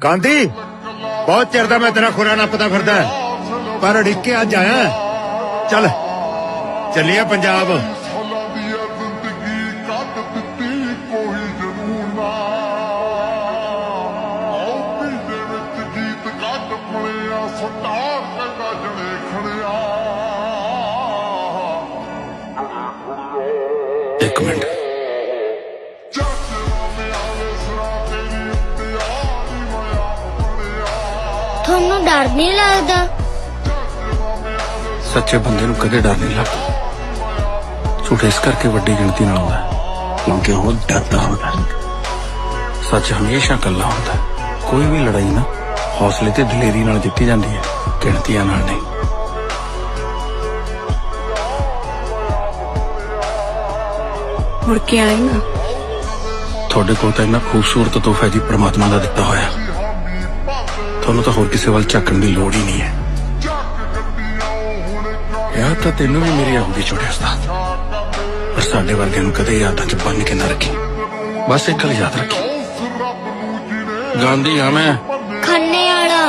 ਗਾਂਧੀ, ਬਹੁਤ ਚਿਰ ਦਾ ਮੈਂ ਤੇਰਾ ਖੁਰਾ ਨੱਪਦਾ ਫਿਰਦਾ ਪਰ ਅੜਿੱਕ ਕੇ ਅੱਜ ਆਇਆ ਚੱਲ, ਚੱਲੀਏ ਪੰਜਾਬ। ਇੱਕ ਮਿੰਟ। ਤੁਹਾਨੂੰ ਡਰ ਨਹੀਂ ਲੱਗਦਾ? ਸੱਚੇ ਬੰਦੇ ਨੂੰ ਕਦੇ ਡਰ ਨਹੀਂ ਲੱਗਦਾ। ਝੂਠ ਇਸ ਕਰਕੇ ਵੱਡੀ ਗਿਣਤੀ ਨਾਲ ਆਉਂਦਾ ਕਿਉਂਕਿ ਉਹ ਡਰਦਾ ਹੁੰਦਾ। ਸੱਚ ਹਮੇਸ਼ਾ ਇਕੱਲਾ ਹੁੰਦਾ ਹੈ। ਕੋਈ ਵੀ ਲੜਾਈ ਨਾ ਹੌਸਲੇ ਤੇ ਦਲੇਰੀ ਨਾਲ ਜਿੱਤੀ ਜਾਂਦੀ ਹੈ ਗਿਣਤੀਆਂ ਨਾਲ ਨਹੀਂ। ਮੁੜ ਕੇ ਨਾ। ਤੁਹਾਡੇ ਕੋਲ ਤਾਂ ਇੰਨਾ ਖੂਬਸੂਰਤ ਤੋਹਫਾ ਜੀ ਪ੍ਰਮਾਤਮਾ ਦਾ ਦਿੱਤਾ ਹੋਇਆ। ਤੁਹਾਨੂੰ ਤਾਂ ਹੋਰ ਕਿਸੇ ਵੱਲ ਝਾਕਣ ਦੀ ਲੋੜ ਹੀ ਨਹੀਂ ਹੈ। ਯਾਦ ਤਾਂ ਤੈਨੂੰ ਵੀ ਮੇਰੀ ਆਉਂਦੀ ਛੋਟੇ ਉਸਤਾਦ। ਪਰ ਸਾਡੇ ਵਰਗਿਆਂ ਨੂੰ ਕਦੇ ਯਾਦਾਂ 'ਚ ਬੰਨ ਕੇ ਨਾ ਰੱਖੀ। ਬਸ ਇੱਕ ਗੱਲ ਯਾਦ ਰੱਖੀ। ਗਾਂਧੀ ਆ ਮੈਂ। ਖੰਨੇ ਵਾਲਾ।